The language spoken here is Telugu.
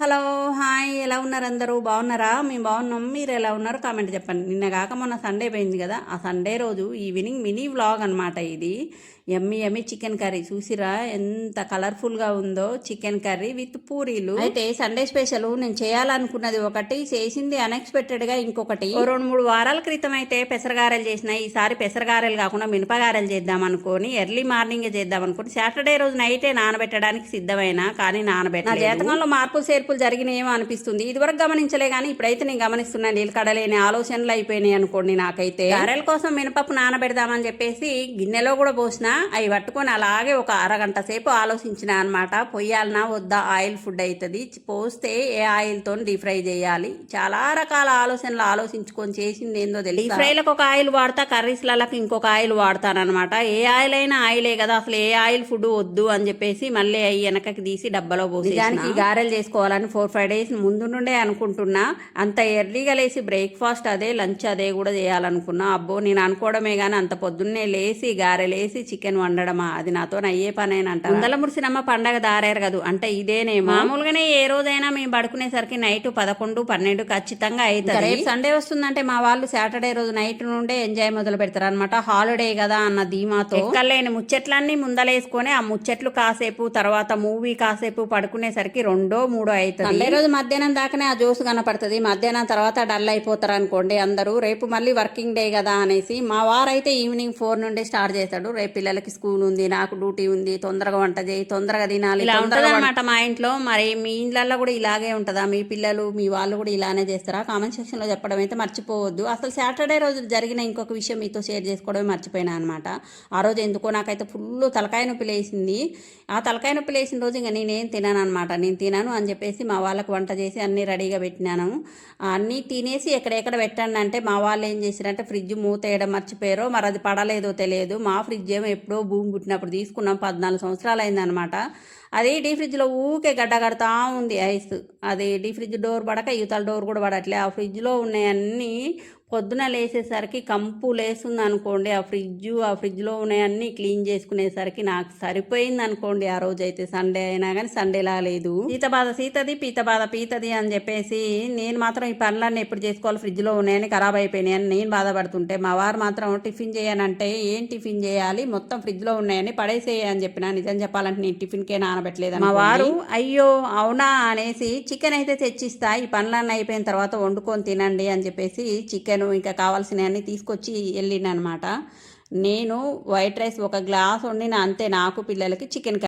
Hello hi. ఎలా ఉన్నారు అందరూ? బాగున్నారా? మేము బాగున్నాం. మీరు ఎలా ఉన్నారు? కామెంట్ చెప్పండి. నిన్న కాక మొన్న సండే పోయింది కదా. ఆ సండే రోజు ఈవినింగ్ మినీ వ్లాగ్ అనమాట ఇది. ఎమ్మి ఎమ్మి చికెన్ కర్రీ. చూసిరా ఎంత కలర్ఫుల్గా ఉందో చికెన్ కర్రీ విత్ పూరీలు. అయితే సండే స్పెషల్ నేను చేయాలనుకున్నది ఒకటి చేసింది అన్ఎక్స్పెక్టెడ్గా ఇంకొకటి. రెండు మూడు వారాల క్రితం అయితే పెసరగారెలు చేసిన ఈసారి పెసరగారెలు కాకుండా మినపగారెలు చేద్దాం అనుకొని ఎర్లీ మార్నింగ్ చేద్దాం అనుకుని సాటర్డే రోజు నైటే నానబెట్టడానికి సిద్ధమైన కానీ నానబెట్ట నా జాతకంలో మార్పులు చేర్పులు జరిగినాయేమో అనిపిస్తుంది. ఇదివరకు గమనించలే కానీ ఇప్పుడైతే నేను గమనిస్తున్నాను నీళ్ళకడలేని ఆలోచనలు అయిపోయినాయి అనుకోండి నాకైతే. గారెల కోసం మినపప్పు నానబెడదామని చెప్పేసి గిన్నెలో కూడా పోసిన అవి పట్టుకొని అలాగే ఒక అరగంట సేపు ఆలోచించిన అనమాట పొయ్యాలనా వద్దా? ఆయిల్ ఫుడ్ అవుతుంది పోస్తే ఏ ఆయిల్తో డీప్ ఫ్రై చేయాలి. చాలా రకాల ఆలోచనలు ఆలోచించుకొని చేసింది ఏందో తెలియదు డీప్ ఫ్రైలకు ఒక ఆయిల్ వాడతా కర్రీస్లకు ఇంకొక ఆయిల్ వాడతాను అనమాట ఏ ఆయిల్ అయినా ఆయిలే కదా అసలు ఏ ఆయిల్ ఫుడ్ వద్దు అని చెప్పేసి మళ్ళీ అవి వెనకకి తీసి డబ్బాలో పోసి దానికి గారెలు చేసుకోవాలని ఫోర్ ఫైవ్ డేస్ ముందు నుండే అనుకుంటున్నా. అంత ఎర్లీగా లేసి బ్రేక్ఫాస్ట్ అదే లంచ్ అదే కూడా చేయాలనుకున్నా. అబ్బో నేను అనుకోవడమే కానీ అంత పొద్దున్నే లేసి గారెలేసి చికెన్ వండడమా? అది నాతో అయ్యే పనేనంట ముందల మురిసినమ్మ పండగ దారారు కదా అంటే ఇదేనే మామూలుగానే ఏ రోజైనా మేము పడుకునేసరికి నైట్ పదకొండు పన్నెండు ఖచ్చితంగా అవుతుంది రేపు సండే వస్తుందంటే మా వాళ్ళు సాటర్డే రోజు నైట్ నుండే ఎంజాయ్ మొదలు పెడతారు అనమాట హాలిడే కదా అన్న ధీమాతో. ఎక్కలేని ముచ్చట్లన్నీ ముందలేసుకొని ఆ ముచ్చట్లు కాసేపు తర్వాత మూవీ కాసేపు పడుకునేసరికి రెండో మూడో అవుతుంది రోజు మధ్యాహ్నం దాకానే ఆ జోసు కనపడుతుంది. మధ్యాహ్నం తర్వాత డల్ అయిపోతారు అనుకోండి అందరూ రేపు మళ్ళీ వర్కింగ్ డే కదా అనేసి మా వారైతే ఈవినింగ్ ఫోర్ నుండి స్టార్ట్ చేస్తాడు. రేపు పిల్లలకి స్కూల్ ఉంది నాకు డ్యూటీ ఉంది తొందరగా వంట చేయి తొందరగా తినాలి ఇలా ఉంటుంది అనమాట మా ఇంట్లో. మరి మీ ఇండ్లలో కూడా ఇలాగే ఉంటుందా? మీ పిల్లలు మీ వాళ్ళు కూడా ఇలానే చేస్తారా? కామెంట్ సెక్షన్లో చెప్పడం అయితే మర్చిపోవద్దు. అసలు సాటర్డే రోజు జరిగిన ఇంకొక విషయం మీతో షేర్ చేసుకోవడమే మర్చిపోయినా అనమాట ఆ రోజు ఎందుకో నాకైతే ఫుల్ తలకాయ నొప్పి లేసింది ఆ తలకాయ నొప్పి లేసిన రోజు ఇంకా నేనేం తినాను అనమాట నేను తినాను అని చెప్పేసి మా వాళ్ళకు వంట చేసి అన్నీ రెడీగా పెట్టినాను. అన్నీ తినేసి ఎక్కడెక్కడ పెట్టండి అంటే మా వాళ్ళు ఏం చేశారంటే ఫ్రిడ్జ్ మూత వేయడం మర్చిపోయారో మరి అది పడలేదో తెలియదు. మా ఫ్రిడ్జ్ ఏమో ఎప్పుడో భూమి పుట్టినప్పుడు తీసుకున్నాం పద్నాలుగు సంవత్సరాలు అయిందనమాట అది డీ ఫ్రిడ్జ్లో ఊకే గడ్డ కడతా ఉంది ఐస్. అది డీ ఫ్రిడ్జ్ డోర్ పడక యువతల డోర్ కూడా పడట్లే. ఆ ఫ్రిడ్జ్లో ఉన్నాయన్నీ పొద్దున లేసేసరికి కంపు లేస్తుంది అనుకోండి ఆ ఫ్రిడ్జ్ ఆ ఫ్రిడ్జ్లో ఉన్నాయన్నీ క్లీన్ చేసుకునేసరికి నాకు సరిపోయింది అనుకోండి ఆ రోజు అయితే సండే అయినా కానీ సండేలా లేదు. సీత బాధ సీతది పీత బాధ పీతది అని చెప్పేసి నేను మాత్రం ఈ పనులన్నీ ఎప్పుడు చేసుకోవాలి ఫ్రిడ్జ్లో ఉన్నాయని ఖరాబ్ అయిపోయినాయి అని నేను బాధపడుతుంటే మా వారు మాత్రం టిఫిన్ చేయనంటే ఏం టిఫిన్ చేయాలి? మొత్తం ఫ్రిడ్జ్లో ఉన్నాయని పడేసేయ అని చెప్పిన. నిజం చెప్పాలంటే నేను టిఫిన్కే నానబెట్టలేదు మా వారు అయ్యో అవునా అనేసి చికెన్ అయితే తెచ్చిస్తా ఈ పనులన్నీ అయిపోయిన తర్వాత వండుకొని తినండి అని చెప్పేసి చికెన్ ఇంకా కావాల్సినవన్నీ తీసుకొచ్చి వెళ్ళిన అనమాట నేను వైట్ రైస్ ఒక గ్లాస్ వండిన అంతే నాకు పిల్లలకి చికెన్